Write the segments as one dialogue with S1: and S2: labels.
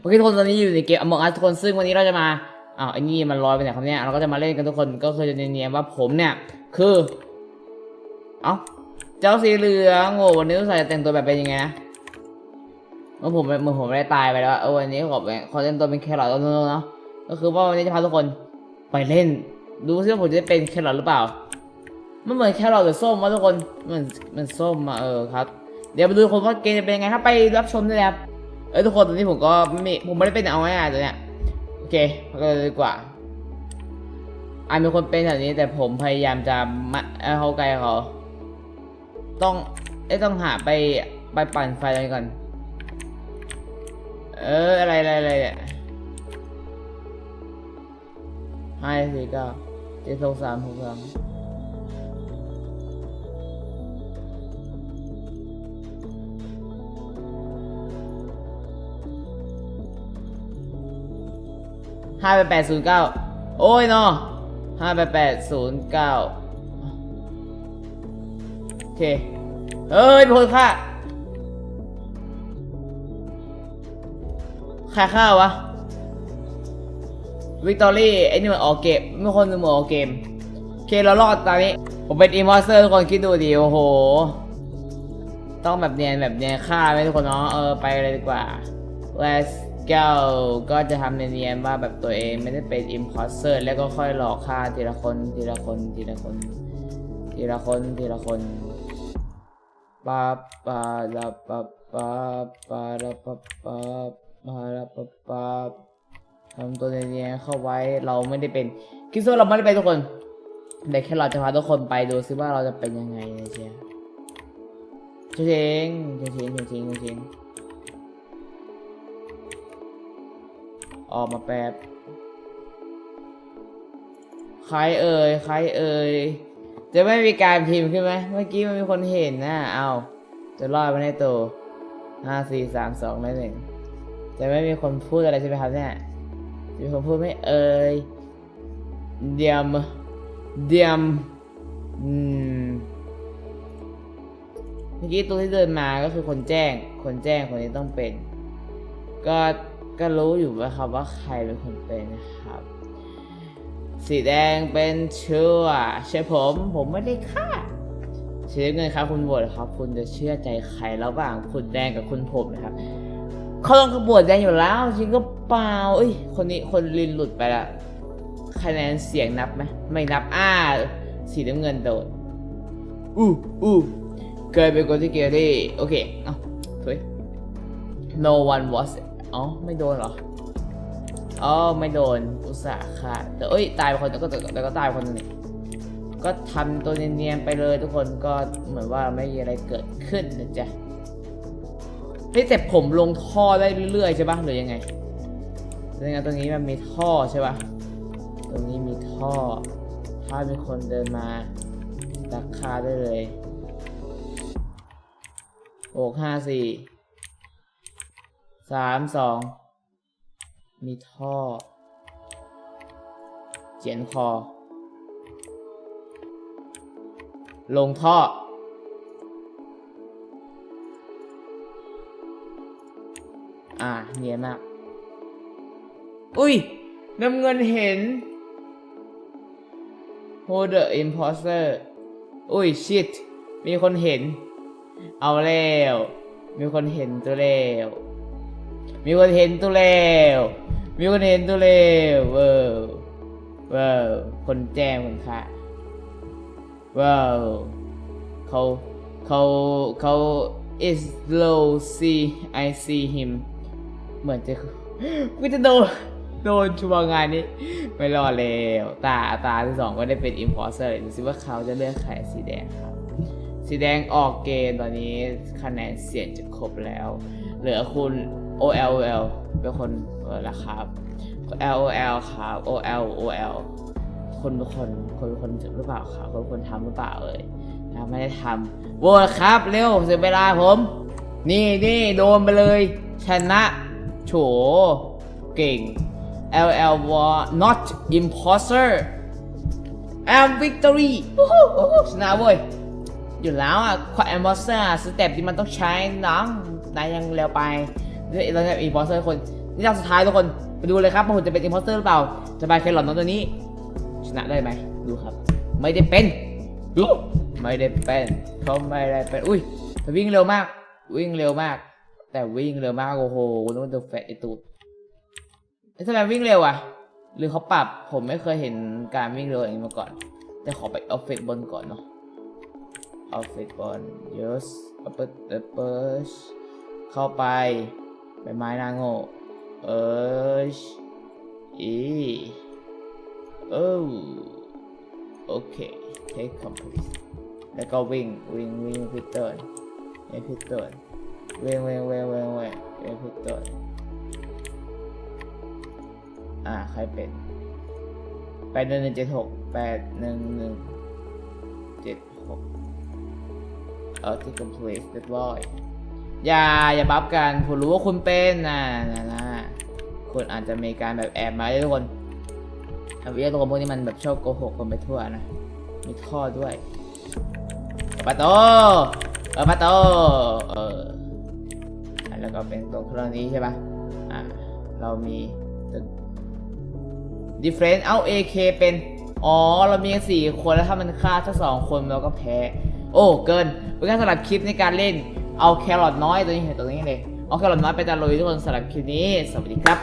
S1: โอเคทุกคนตอนนี้อยู่ในเกม Among Us ทุกคนซึ่งวันนี้เราจะมาอ้าวไอ้นี่มันลอยไปไหนครับเนี่ยเราก็จะมาเล่นกันทุกคนก็คือจะเนียนๆว่าผมเนี่ยคือเอ้าเจ้าสีเหลืองโอ้วันนี้ต้องใส่แต่งตัวแบบเป็นยังไงนะเมื่อผมเมื่อผมได้ตายไปแล้วเออวันนี้ขอเป็นขอแต่งตัวเป็นแครอทแล้วเนาะก็คือว่าวันนี้จะพาทุกคนไปเล่น ดูซิว่าผมจะได้เป็นแครอทหรือเปล่ามันเหมือนแครอทหรือส้มวะทุกคนมันมันส้มอะเออครับ เดี๋ยวมาดูคนว่าเกมจะเป็นยังไงครับไปรับชมได้เลยครับ เอ้ยทุกคนตอนนี้ผมก็ไม่ผมไม่ได้เป็นเอาง่ายๆตัวเนี้ยโอเคมาก็เลยดีกว่าอาจมีคนเป็นแบบนี้แต่ผมพยายามจะมาเอาเขาไกลเขา ต้องเอ้ต้องหาไปไปปั่นไฟอะไรก่อน เอออะไรอะไรอะไรเนี่ยห้าสี่เก้าเจ็ดสองสามหกสาม ห้าแปดแปดศูนย์เก้าโอ้ยเนาะห้าแปดแปดศูนย์เก้าโอเคเอ้ยเป็นคนฆ่าใครฆ่าวะ วิกตอรี่ไอ้นี่มันออกเกมไม่คนนึงมันออกเกมโอเคเรารอดตอนนี้ ผมเป็นอิมพอสเตอร์ทุกคนคิดดูดิโอ้โห ต้องแบบเนียนแบบเนียนฆ่าไหมทุกคนเนาะเออไปเลยดีกว่า let's go ก็จะทำเนียนๆว่าแบบตัวเองไม่ได้เป็นอิมพอสเตอร์แล้วก็ค่อยหลอกฆ่าทีละคนทีละคนทีละคน ทีละคนทีละคนปาปาลาปาปาปาลาปาปาปาลาปาปาทำตัวเนียนๆเข้าไว้เราไม่ได้เป็นคิดว่าเราไม่ได้เป็นทุกคนแต่แค่เราจะพาทุกคนไปดูซิว่าเราจะเป็นยังไงนะเชียเชงเชงเชงเชงเชงเชง ออกมาแป๊บใครเอ่ยใครเอ่ยจะไม่มีการพิมพ์ขึ้นไหมเมื่อกี้มันมีคนเห็นนะเอาจะรอดไปในตัวห้าสี่สามสองหนึ่งจะไม่มีคนพูดอะไรใช่ไหมครับเนี่ยจะมีคนพูดไหม่เอ่ยเดียมเดียมอืมเมื่อกี้ตัวที่เดินมาก็คือคนแจ้ง คนแจ้งคนนี้ต้องเป็น ก็ ก็รู้อยู่ว่าครับว่าใครเป็นคนเป็นนะครับ สีแดงเป็นเชื่อใช่ผมผมไม่ได้ฆ่าเชื่อเงินครับ คุณโหวตครับ คุณจะเชื่อใจใครระหว่างคุณแดงกับคุณผมนะครับเขาต้องกระบวดแดงอยู่แล้วจริงก็เปล่าเอ้ยคนนี้คนลินหลุดไปละคะแนนเสียงนับไหมไม่นับอ้าสีน้ำเงินโดนอู้อู้เคยเป็นคนที่เกเรโอเคเอ้าเฮ้ย no one was อ๋อไม่โดนเหรออ๋อไม่โดนอุตส่าห์ค่ะแต่เอ้ยตายไปคนแล้วก็แต่ก็ตายไปคนนึงก็ทำตัวเนียนๆไปเลยทุกคนก็เหมือนว่าไม่มีอะไรเกิดขึ้นนะจ๊ะเฮ้ยแต่ผมลงท่อได้เรื่อยๆใช่ปะหรือยังไงยังไงตรงนี้มันมีท่อใช่ปะตรงนี้มีท่อ ถ้ามีคนเดินมาตักคาได้เลยหกห้าสี่ สามสองมีท่อเจียนคอ ลงท่อ อ่าเนียนมาก อุ้ยน้ำเงินเห็น Hold the imposter อุ้ย shit มีคนเห็น เอาแล้ว มีคนเห็นตัวแล้ว มีคนเห็นตัวแล้วมีคนเห็นตัวแล้วเว้าวว้าวคนแจ้งคนค่ะว้าวเขาเขาเขา is low see I see him เหมือนจะกูจะโดนโดนชัวร์งานนี้ไม่รอดแล้วตาตาที่สองก็ได้เป็น imposter เลยดูสิว่าเขาจะเลือกใครสีแดงครับ สีแดงออกเกมตอนนี้คะแนนเสียงจะครบแล้ว เหลือคุณ OLOL เป็นคนเออละครับ LOL ครับ OL OL คนเป็นคนคนเป็นคนหรือเปล่าครับคนเป็นคนทำหรือเปล่าเอ่ยถ้าไม่ได้ทำโหวตครับ เร็วเสียเวลาผม นี่นี่โดนไปเลย ชนะ โฉเก่ง LL was not imposter I'm victory ชนะเว้ยอยู่แล้วอะควาแอมบอสเซอร์สเต็ปที่มันต้องใช้น้องนายยังเร็วไป ด้วยเราจะอีบอสเซอร์คนนี่รอบสุดท้ายทุกคนไปดูเลยครับว่าผมจะเป็นอิมพอสเตอร์หรือเปล่าจะไปแครอทน้องตัวนี้ ชนะได้ไหมดูครับ ไม่ได้เป็นดูไม่ได้เป็นเขาไม่ได้เป็นอุ้ยวิ่งเร็วมาก วิ่งเร็วมาก แต่วิ่งเร็วมากโอ้โหนึกว่าตัวแฟตไอตูดเอ๊ะทำไมวิ่งเร็วอะ หรือเขาปรับผมไม่เคยเห็นการวิ่งเร็วอย่างนี้มาก่อน แต่ขอไปออฟเฟิศบนก่อนเนาะออฟเฟิศบน yes upper upper เข้าไป ใบไม้นางโง่เอออีโอ้โอเค take complete แล้วก็วิ่งวิ่งวิ่งพิเตอร์วิ่งพิเตอร์วิ่งวิ่งวิ่งวิ่งวิ่งวิ่งพิเตอร์อ่าใครเป็นแปดหนึ่งหนึ่งเจ็ดหกแปดหนึ่งหนึ่งเจ็ดหกเออที่ complete เรียบร้อย อย่าอย่าบัฟกันผมรู้ว่าคุณเป็นนะนะนะคุณอาจจะมีการแบบแอบมาทุกคนอวิทยาตัวพวกนี้มันแบบชอบโกหกคนไปทั่วนะ มีท่อด้วยปิดประตูเปิดประตูเออแล้วก็เป็นตัวเครื่องนี้ใช่ปะอะเรามี different เอา AK เป็น อ๋อ เรามีสี่คนแล้วถ้ามันฆ่าทั้งสองคนเราก็แพ้ โอ้ เกินเป็นการสลับคลิปในการเล่น เอาแครอทน้อยตัวนี้เห็นตัวนี้เลยเอาแครอทน้อยไปตะลุยทุกคนสำหรับคลิปนี้ สวัสดีครับ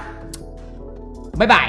S1: บ๊ายบาย